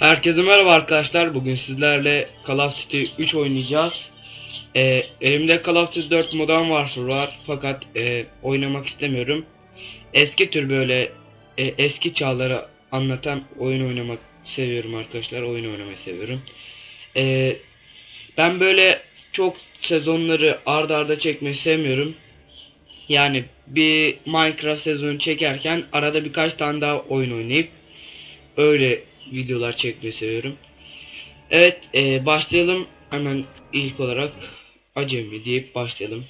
Herkese merhaba arkadaşlar. Bugün sizlerle Call of Duty 3 oynayacağız. Ee, elimde Call of Duty 4 Modern Warfare var fakat e, oynamak istemiyorum. Eski tür böyle e, eski çağları anlatan oyun oynamak seviyorum arkadaşlar. Oyun oynamayı seviyorum. Ee, ben böyle çok sezonları arda arda çekmeyi sevmiyorum. Yani bir Minecraft sezonu çekerken arada birkaç tane daha oyun oynayıp öyle videolar çekmeyi seviyorum. Evet e, başlayalım hemen ilk olarak acemi deyip başlayalım.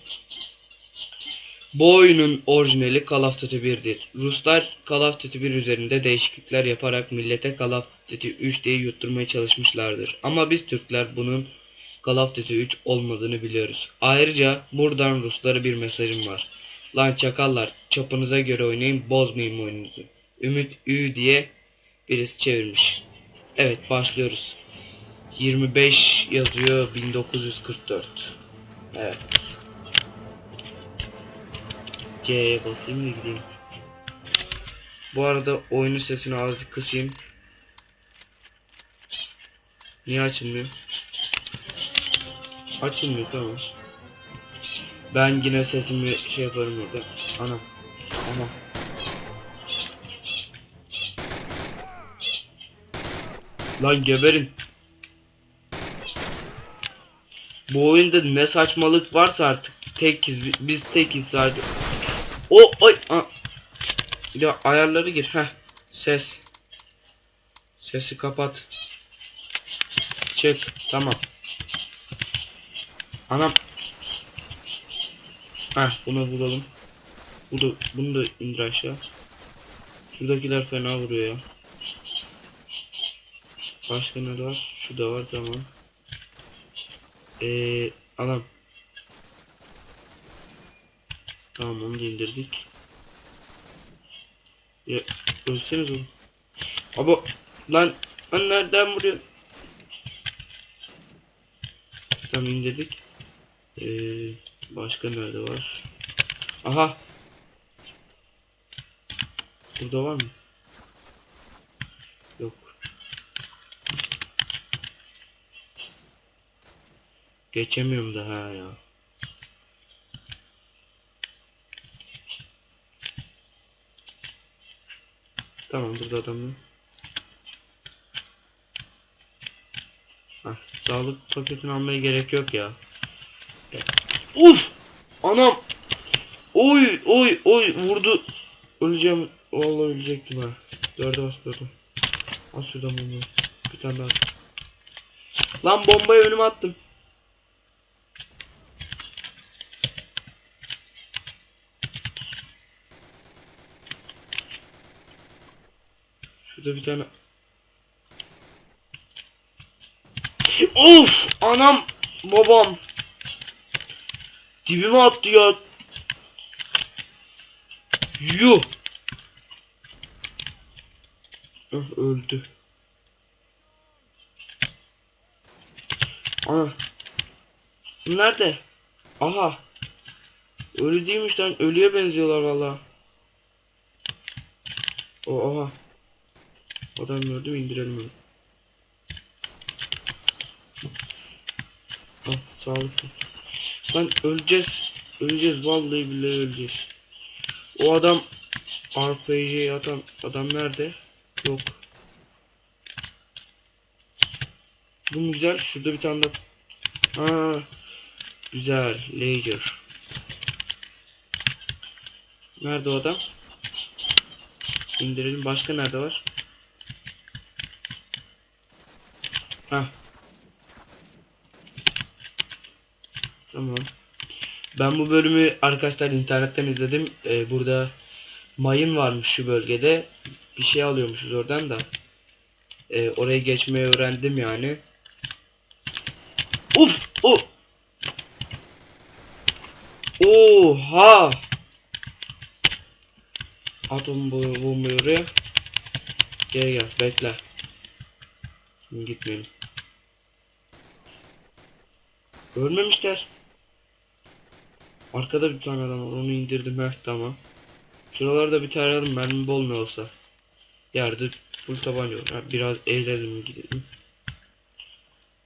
Bu oyunun orijinali Call of Duty 1'dir. Ruslar Call of Duty 1 üzerinde değişiklikler yaparak millete Call of Duty 3 diye yutturmaya çalışmışlardır. Ama biz Türkler bunun Call of Duty 3 olmadığını biliyoruz. Ayrıca buradan Ruslara bir mesajım var. Lan çakallar çapınıza göre oynayın bozmayın oyununuzu. Ümit Ü diye birisi çevirmiş. Evet başlıyoruz. 25 yazıyor 1944. Evet. C'ye basayım da gideyim. Bu arada oyunun sesini azıcık kısayım. Niye açılmıyor? Açılmıyor tamam. Ben yine sesimi şey yaparım orada. Anam. Anam. Lan geberin. Bu oyunda ne saçmalık varsa artık tekiz bi- biz tekiz sadece. O ay a. Ya ayarları gir. Heh. Ses. Sesi kapat. Çık. Tamam. Anam. Heh bunu bulalım. Bu da, bunu da indir aşağı. Şuradakiler fena vuruyor ya. Başka ne var? Şu da var tamam. Eee anam. Tamam onu da indirdik. Ya ölseniz oğlum. Aba lan lan nereden vuruyor? Tamam indirdik. Eee başka nerede var? Aha. Burada var mı? Geçemiyorum daha ya. Tamam burada adam yok. Hah, sağlık paketini almaya gerek yok ya. Uf! Anam! Oy oy oy vurdu. Öleceğim. Vallahi ölecektim ha. Dörde bas dörde. Al şuradan bunu. Bir tane daha. Lan bombayı önüme attım. Şurada bir tane. Of! Anam! Babam! Dibime attı ya. Yuh! Ah, öldü. Ana. Bu Nerede? Aha. Ölü değilmiş lan. Ölüye benziyorlar valla. O aha. Adam gördüm indirelim onu. Ah sağlık. Lan öleceğiz. Öleceğiz vallahi billahi öleceğiz. O adam RPG'ye atan adam nerede? Yok. Bu güzel? Şurada bir tane daha. Aa, güzel. Laser. Nerede o adam? İndirelim. Başka nerede var? Hah. Tamam. Ben bu bölümü arkadaşlar internetten izledim. Ee, burada mayın varmış şu bölgede. Bir şey alıyormuşuz oradan da. Ee, orayı geçmeyi öğrendim yani. Uf! Oh! Oha! Atom bombayı oraya. Gel gel bekle. Şimdi gitmeyelim. Ölmemişler. Arkada bir tane adam var onu indirdim heh tamam. Şuralarda bir tane adam mermi bol ne olsa. Yerde Full tabanca var. Biraz eğlenelim gidelim.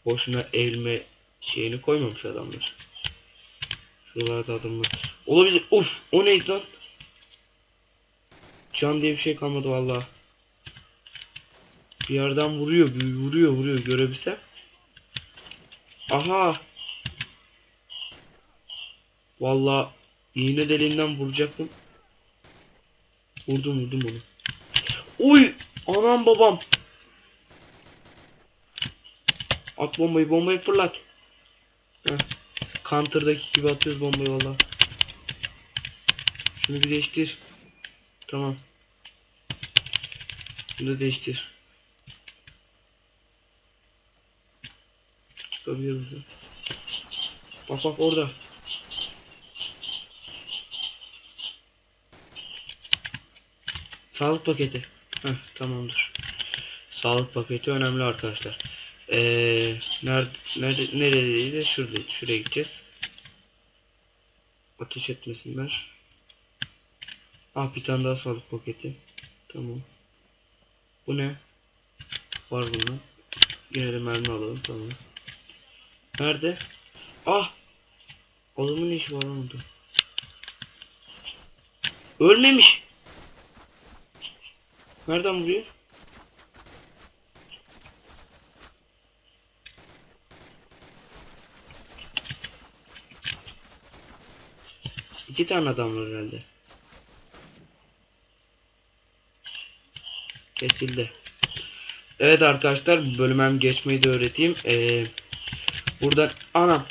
Boşuna eğilme şeyini koymamış adamlar. Şuralarda adamlar. Olabilir. Of o neydi lan? Can diye bir şey kalmadı vallahi. Bir yerden vuruyor, bir vuruyor, vuruyor görebilsem. Aha. Vallahi iğne deliğinden vuracaktım. Vurdum vurdum onu. Uy! Anam babam. At bombayı bombayı fırlat. Heh. Counter'daki gibi atıyoruz bombayı valla. Şunu bir değiştir. Tamam. Şunu da değiştir. Çıkabiliyor musun? Bak bak orada. Sağlık paketi. Heh, tamamdır. Sağlık paketi önemli arkadaşlar. Ee, nerede, nerede, neredeydi? Şurada, şuraya gideceğiz. Ateş etmesinler. Ah bir tane daha sağlık paketi. Tamam. Bu ne? Var bunun. Yine de mermi alalım tamam. Nerede? Ah! Adamın işi var orada? Ölmemiş. Nereden vuruyor? İki tane adam var herhalde. Kesildi. Evet arkadaşlar bu bölüm hem geçmeyi de öğreteyim. Ee, buradan anam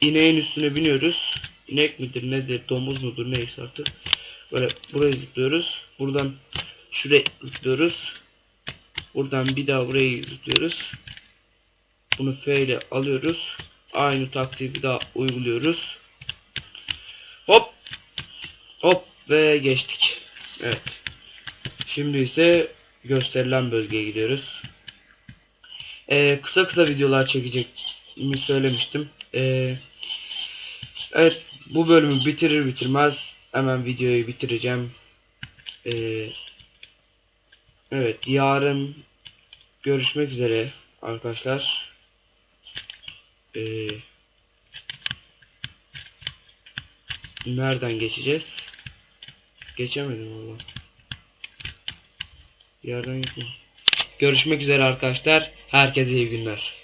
ineğin üstüne biniyoruz. İnek midir nedir domuz mudur neyse artık. Böyle buraya zıplıyoruz. Buradan şuraya zıplıyoruz. Buradan bir daha buraya zıplıyoruz. Bunu F ile alıyoruz. Aynı taktiği bir daha uyguluyoruz. Hop. Hop ve geçtik. Evet. Şimdi ise gösterilen bölgeye gidiyoruz. Ee, kısa kısa videolar çekeceğimi söylemiştim. Ee, evet bu bölümü bitirir bitirmez hemen videoyu bitireceğim. Ee, evet yarın görüşmek üzere arkadaşlar. Ee, nereden geçeceğiz? Geçemedim valla. Yerden gitme. Görüşmek üzere arkadaşlar. Herkese iyi günler.